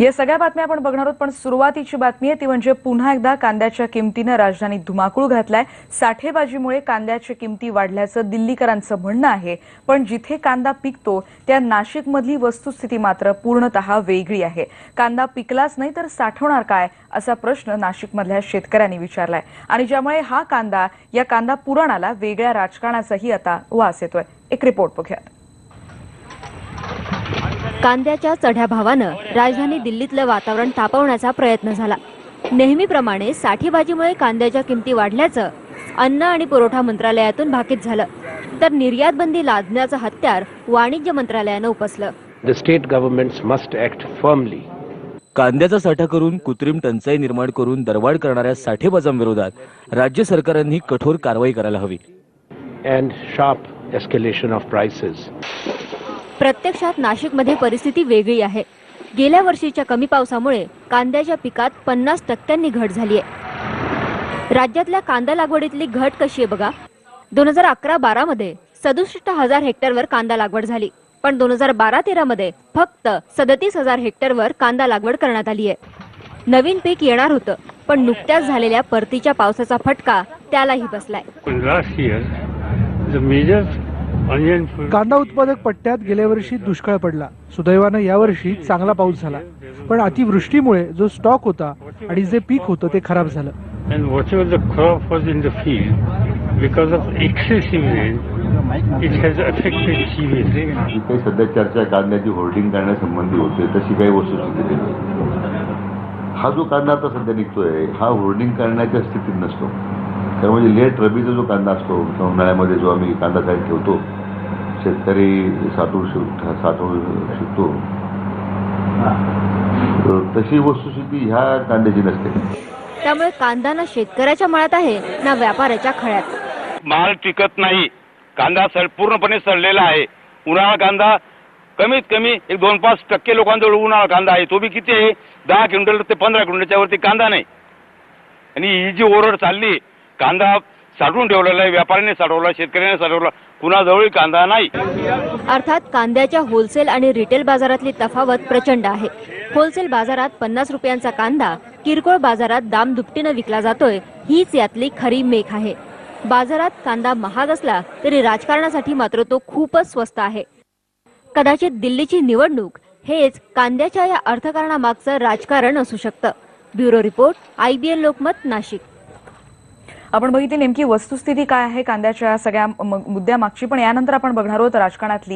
या सगळ्या बातम्या आपण बघणार आहोत पण सुरुवातीची बातमी आहे ती म्हणजे पुन्हा एकदा कांद्याच्या किमतीनं राजधानीत धुमाकूळ घातलाय. साठेबाजीमुळे कांद्याच्या किमती वाढल्याचं दिल्लीकरांचं म्हणणं आहे. पण जिथे कांदा पिकतो त्या नाशिकमधली वस्तुस्थिती मात्र पूर्णतः वेगळी आहे. कांदा पिकलाच नाही तर साठवणार काय असा प्रश्न नाशिकमधल्या शेतकऱ्यांनी विचारलाय. आणि ज्यामुळे हा कांदा या कांदा पुराणाला वेगळ्या राजकारणाचाही आता वास येतोय. एक रिपोर्ट बघूयात. कांद्याच्या चढ्या भावानं राजधानी दिल्लीतलं वातावरण तापवण्याचा प्रयत्न झाला. नेहमीप्रमाणे साठेबाजीमुळे कांद्याच्या किमती वाढल्याचं अन्न आणि पुरवठा मंत्रालयातून भाकीत झालं. तर निर्यात बंदी लादण्याचं हत्यार वाणिज्य मंत्रालयानं उपसलं. The state governments must act firmly. कांद्याचा साठा करून कृत्रिम टंचाई निर्माण करून दरवाढ करणाऱ्या साठेबाजांविरोधात राज्य सरकारांनी कठोर कारवाई करायला हवी. And sharp escalation of prices. प्रत्यक्षात नाशिकमध्ये परिस्थिती वेगळी आहे. गेल्या वर्षीच्या कमी पावसामुळे कांद्याच्या पिकात पन्नास टक्क्यांनी घट झाली आहे राज्यातल्या कांदा लागवडीतली घट कशी आहे बघा? दोन हजार अकरा बारा मध्ये सदुसष्ट हजार हेक्टरवर कांदा लागवड झाली. पण दोन हजार बारा तेरा मध्ये फक्त सदतीस हजार हेक्टरवर कांदा लागवड करण्यात आली आहे नवीन पीक येणार होतं पण नुकत्याच झालेल्या परतीच्या पावसाचा फटका त्यालाही बसलाय. कांदा उत्पादक पट्ट्यात गेल्या वर्षी दुष्काळ पडला. सुदैवानं यावर्षी चांगला पाऊस झाला. पण अतिवृष्टीमुळे जो स्टॉक होता आणि जे पीक होतं ते खराब झालं. And whatever the crop was in the field, because of excessive rain, it has affected GVC. जी काही सध्या चर्चा कांद्याची होर्डिंग करण्यासंबंधी होते तशी काही नाही. हा जो कांदा आता सध्या निघतोय हा होर्डिंग करण्याच्या स्थितीत नसतो. तर म्हणजे लेट रबीचा जो कांदा असतो किंवा उन्हाळ्यामध्ये जो आम्ही कांदा साईड ठेवतो शेतकरी साठवू शक साठवू शकतो. तशी वस्तुस्थिती ह्या कांद्याची नसते. त्यामुळे कांदा ना शेतकऱ्याच्या मळ्यात आहे ना व्यापाऱ्याच्या खळ्यात. माल टिकत नाही. कांदा सड पूर्णपणे सडलेला आहे. उन्हाळा कांदा कमीत कमी एक दोन पाच टक्के लोकांजवळ उन्हाळा कांदा आहे. तो बी किती आहे? दहा क्विंटल ते पंधरा क्विंटलच्या वरती कांदा नाही. आणि ही जी ओरड चालली कांदा साठवून ठेवलेला आहे. व्यापाऱ्याने साठवला शेतकऱ्याने साठवला. कुणाजवळ कांदा नाही. अर्थात कांद्याच्या होलसेल आणि रिटेल बाजारातली तफावत प्रचंड आहे. होलसेल बाजारात पन्नास रुपयांचा कांदा किरकोळ बाजारात दाम दुपटीनं विकला जातोय हीच यातली खरी मेख आहे. बाजारात कांदा महाग असला तरी राजकारणासाठी मात्र तो खूपच स्वस्त आहे. कदाचित दिल्लीची निवडणूक हेच कांद्याच्या या अर्थकारणामागचं राजकारण असू शकतं. Bureau report IBN Lokmat Nashik. आपण बघितली नेमकी वस्तुस्थिती काय आहे कांद्याच्या सगळ्या मुद्द्यामागची पण यानंतर आपण बघणार आहोत राजकारणातली